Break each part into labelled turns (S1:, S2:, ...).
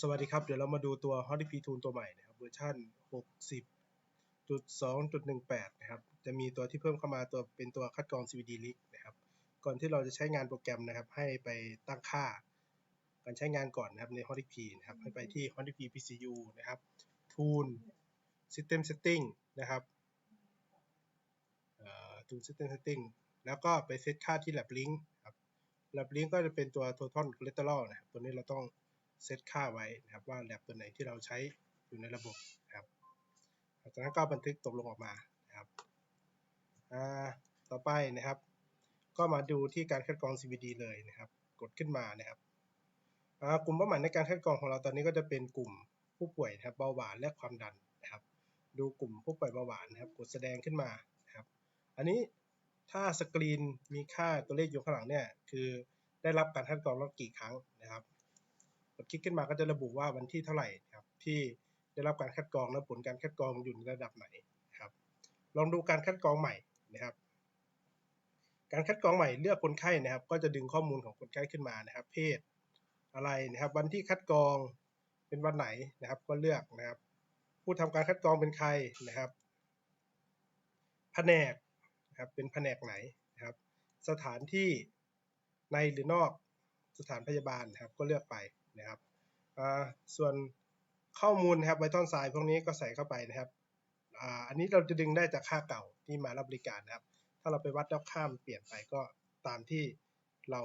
S1: สวัสดีครับ เดี๋ยวเรามาดูตัว Hot p Tool ตัวใหม่นะครับเวอร์ชัน60.2.18 นะครับ จะมีตัวที่เพิ่มเข้ามาตัวเป็นตัวคัดกรอง CVD Link นะครับ ก่อนที่เราจะใช้งานโปรแกรมนะครับ ให้ไปตั้งค่า การใช้งานก่อนนะครับใน Hot p นะครับ ให้ไปที่ Hot p PCU นะครับ Tool System Setting นะครับ Tool System Setting แล้วก็ไปเซตค่าที่ Lab Link ครับ Lab Link ก็จะเป็นตัว Total Collateral นะครับ ตัวนี้เราต้อง เซตค่าไว้นะครับว่า Lab ตัวไหนที่เราใช้อยู่ในระบบนะครับจากนั้นก็บันทึกตกลงออกมานะครับอ่าต่อไปนะครับ ก็มาดูที่การคัดกรอง CVD เลยนะครับ กดขึ้นมานะครับอ่ากลุ่มเป้าหมายในการคัดกรองของเราตอนนี้ก็จะเป็นกลุ่มผู้ป่วยนะครับเบาหวานและความดันนะครับ ดูกลุ่มผู้ป่วยเบาหวานนะครับ กดแสดงขึ้นมานะครับ อันนี้ถ้าสกรีนมีค่าตัวเลขอยู่ข้างหลังเนี่ยคือได้รับการคัดกรองแล้วกี่ครั้งนะครับ ดคลิกขึ้นมาก็จะระบุว่าวันที่เท่าไหร่ครับที่ได้รับการคัดกรองและผลการคัดกรองอยู่ในระดับไหนครับ ลองดูการคัดกรองใหม่นะครับ การคัดกรองใหม่เลือกคนไข้นะครับ ก็จะดึงข้อมูลของคนไข้ขึ้นมานะครับ เพศอะไรนะครับ วันที่คัดกรองเป็นวันไหนนะครับ ก็เลือกนะครับ ผู้ทำการคัดกรองเป็นใครนะครับแผนกนะครับเป็นแผนกไหนนะครับ สถานที่ในหรือนอก สถานพยาบาลครับก็เลือกไปนะครับส่วนข้อมูลนะครับไวทอนไซน์พวกนี้ก็ใส่เข้าไปนะครับอันนี้เราจะดึงได้จากค่าเก่าที่มารับบริการนะครับ ถ้าเราไปวัดแล้วค่ามเปลี่ยนไปก็ตามที่เรา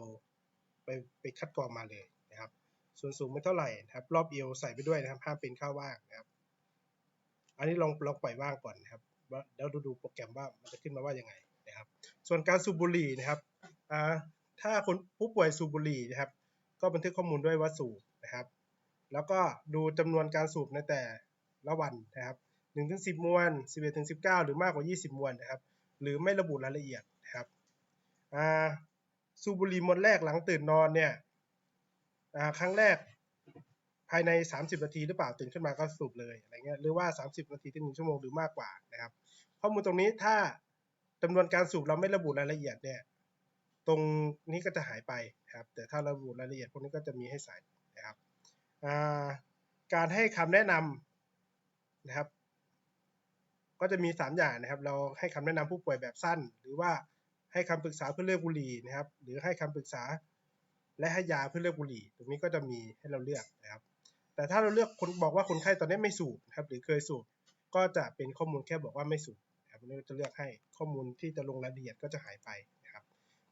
S1: ไปไปคัดกรองมาเลยนะครับ ส่วนสูงไม่เท่าไหร่นะครับ รอบเอวใส่ไปด้วยนะครับห้ามเป็นข้าว่างนะครับ อันนี้ลองลองปล่อยว่างก่อนนะครับแล้วดูดูโปรแกรมว่ามันจะขึ้นมาว่ายังไงนะครับ ส่วนการสูบบุหรี่นะครับ ถ้าคนผู้ป่วยสูบบุหรี่นะครับ ก็บันทึกข้อมูลด้วยว่าสูบนะครับ แล้วก็ดูจำนวนการสูบในแต่ละวันนะครับ1ถึง10มวน11ถึง19หรือมากกว่า20มวนนะครับ หรือไม่ระบุรายละเอียดนะครับสูบบุหรี่มวนแรกหลังตื่นนอนเนี่ยครั้งแรกภายใน 30 นาทีหรือเปล่าตื่นขึ้นมาก็สูบเลยอะไรเงี้ยหรือว่า 30 นาทีถึง1ชั่วโมงหรือมากกว่านะครับ ข้อมูลตรงนี้ถ้าจำนวนการสูบเราไม่ระบุรายละเอียดเนี่ย ตรงนี้ก็จะหายไปครับ แต่ถ้าระบุรายละเอียดพวกนี้ก็จะมีให้ใส่นะครับการให้คำแนะนำนะครับ ก็จะมี 3 อย่างนะครับ เราให้คำแนะนำผู้ป่วยแบบสั้น หรือว่าให้คำปรึกษาเพื่อเลือกบุหรี่นะครับ หรือให้คำปรึกษาและให้ยาเพื่อเลือกบุหรี่ ตรงนี้ก็จะมีให้เราเลือกนะครับ แต่ถ้าเราเลือกคนบอกว่าคนไข้ตอนนี้ไม่สูบนะครับ หรือเคยสูบก็จะเป็นข้อมูลแค่บอกว่าไม่สูบนะครับนี้จะเลือกให้ข้อมูลที่จะลงรายละเอียดก็จะหายไป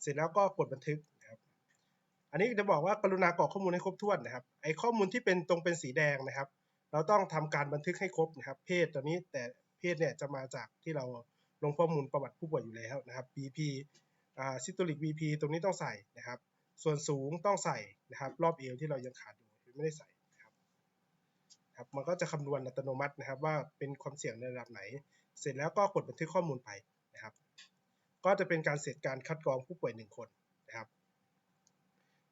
S1: เสร็จแล้วก็กดบันทึกนะครับ อันนี้จะบอกว่ากรุณากรอกข้อมูลให้ครบถ้วนนะครับ ไอ้ข้อมูลที่เป็นตรงเป็นสีแดงนะครับ เราต้องทำการบันทึกให้ครบนะครับ เพศตัวนี้แต่เพศเนี่ยจะมาจากที่เราลงข้อมูลประวัติผู้ป่วยอยู่แล้วนะครับ BP อ่าซิโตลิก BP ตรงนี้ต้องใส่นะครับ ส่วนสูงต้องใส่นะครับ รอบเอวที่เรายังขาดอยู่ไม่ได้ใส่นะครับครับมันก็จะคำนวณอัตโนมัตินะครับว่าเป็นความเสี่ยงในระดับไหน เสร็จแล้วก็กดบันทึกข้อมูลไป ก็จะเป็นการเสร็จการคัดกรองผู้ป่วย 1 คนนะครับ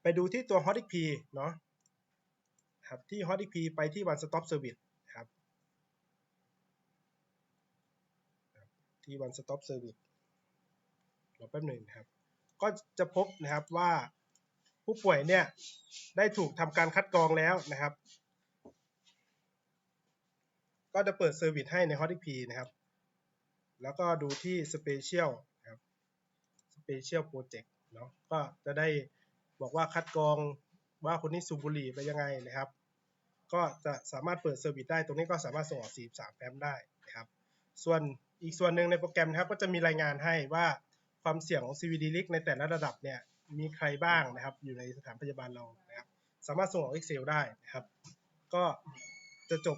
S1: ไปดูที่ตัว h o t p เนาะครับที่ h o t p ไปที่ One Stop Service นะครับ ที่ One Stop Service รอแป๊บหนึ่งนะครับ ก็จะพบนะครับว่าผู้ป่วยเนี่ยได้ถูกทำการคัดกรองแล้วนะครับ ก็จะเปิดเซอร์วิสให้ใน h o t p นะครับ แล้วก็ดูที่ Special Special Project เนาะก็จะได้บอกว่าคัดกรองว่าคนนี้สูบบุหรี่ไปยังไงนะครับ ก็จะสามารถเปิดเซอร์วิสได้ตรงนี้ก็สามารถส่งออก 43 แฟ้มได้นะครับ ส่วนอีกส่วนหนึ่งในโปรแกรมนะครับ ก็จะมีรายงานให้ว่าความเสี่ยงของ CVD l i ในแต่ละระดับเนี่ยมีใครบ้างนะครับ อยู่ในสถานพยาบาลเรานะครับ สามารถส่งออก Excel ได้นะครับ ก็จะจบ